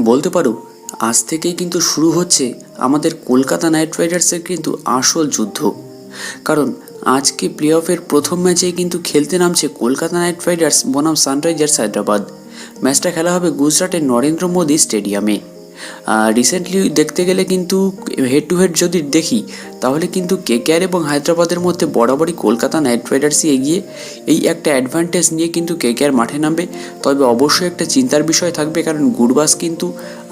বলতে পারো, আজ থেকেই কিন্তু শুরু হচ্ছে আমাদের কলকাতা নাইট রাইডার্সের কিন্তু আসল যুদ্ধ। কারণ আজকে প্লে অফের প্রথম ম্যাচেই কিন্তু খেলতে নামছে কলকাতা নাইট রাইডার্স বনাম সানরাইজার্স হায়দ্রাবাদ। ম্যাচটা খেলা হবে গুজরাটের নরেন্দ্র মোদী স্টেডিয়ামে। রিসেন্টলি দেখতে গেলে কিন্তু হেড টু হেড যদি দেখি, তাহলে কিন্তু কেকেআর এবং হায়দ্রাবাদের মধ্যে বরাবরই কলকাতা নাইট রাইডার্সই এগিয়ে এই একটা অ্যাডভান্টেজ নিয়ে কিন্তু কেকেআর মাঠে নামবে। তবে অবশ্যই একটা চিন্তার বিষয় থাকবে, কারণ গুরবাস কিন্তু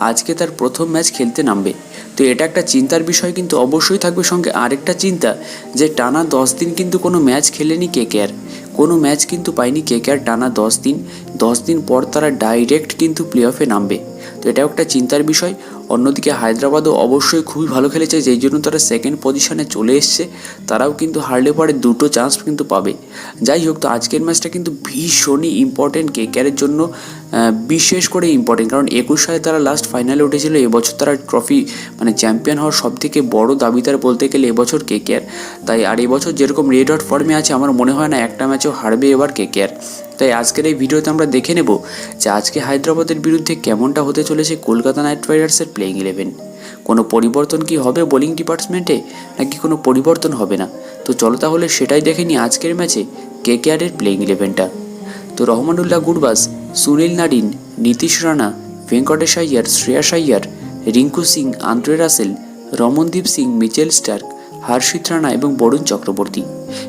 আজকে তার প্রথম ম্যাচ খেলতে নামবে। তো এটা একটা চিন্তার বিষয় কিন্তু অবশ্যই থাকবে। সঙ্গে আরেকটা চিন্তা যে টানা দশ দিন কিন্তু কোনো ম্যাচ খেলেনি কেকেআর কোনো ম্যাচ কিন্তু পায়নি কেকেআর টানা দশ দিন। দশ দিন পর তারা ডাইরেক্ট কিন্তু প্লে অফে নামবে। তো এটাও একটা চিন্তার বিষয়। অন্যদিকে হায়দ্রাবাদও অবশ্যই খুবই ভালো খেলেছে, যেই জন্য তারা সেকেন্ড পজিশনে চলে এসছে। তারাও কিন্তু হারলে পরে দুটো চান্স কিন্তু পাবে। যাই হোক, তো আজকের ম্যাচটা কিন্তু ভীষণই ইম্পর্টেন্ট কেকেআরের জন্য বিশেষ করে ইম্পর্টেন্ট কারণ একুশ সালে তারা লাস্ট ফাইনালে উঠেছিল। এবছর তারা ট্রফি মানে চ্যাম্পিয়ন হওয়ার সব থেকে বড় দাবিদার বলতে গেলে এবছর কেকেআর তাই আর এবছর যেরকম রেড হট ফর্মে আছে, আমার মনে হয় না একটা ম্যাচও হারবে এবার কেকেআর তাই আজকের এই ভিডিওতে আমরা দেখে নেব যে আজকে হায়দ্রাবাদের বিরুদ্ধে কেমনটা হতে চলেছে কলকাতা নাইট রাইডার্সের প্লেইং ইলেভেন কোনো পরিবর্তন কি হবে বোলিং ডিপার্টমেন্টে নাকি কোনো পরিবর্তন হবে না? তো চলো তাহলে সেটাই দেখে নিই আজকের ম্যাচে কে কে আরের প্লেয়িং ইলেভেনটা তো Rahmanullah Gurbaz Sunil Narine, Nitish Rana, Venkatesh Iyer, Shreyas Iyer, Rinku Singh, Andre Russell, Ramandeep Singh, Mitchell Starc Harshit Rana এবং বরুণ চক্রবর্তী।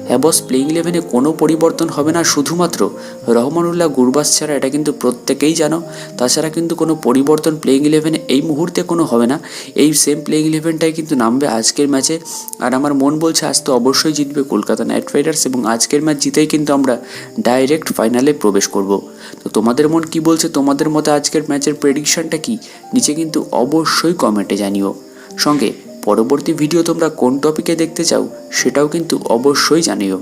অ্যাবস প্লেইং ইলেভেনে কোনো পরিবর্তন হবে না, শুধুমাত্র রহমানুল্লাহ গুরবাস ছাড়া এটা কিন্তু প্রত্যেকেই জানো। তাছাড়া কিন্তু কোনো পরিবর্তন প্লেইং ইলেভেনে এই মুহূর্তে কোনো হবে না। এই সেম প্লেইং ইলেভেনটাই কিন্তু নামবে আজকের ম্যাচে আর আমার মন বলছে আজ তো অবশ্যই জিতবে কলকাতা নাইট রাইডার্স এবং আজকের ম্যাচ জিতেই কিন্তু আমরা ডাইরেক্ট ফাইনালে প্রবেশ করব। তো তোমাদের মন কি বলছে? তোমাদের মতে আজকের ম্যাচের প্রেডিকশনটা কি? নিচে কিন্তু অবশ্যই কমেন্টে জানিও। সঙ্গে পরবর্তী ভিডিও তোমরা কোন টপিকে দেখতে চাও সেটাও কিন্তু অবশ্যই জানিও।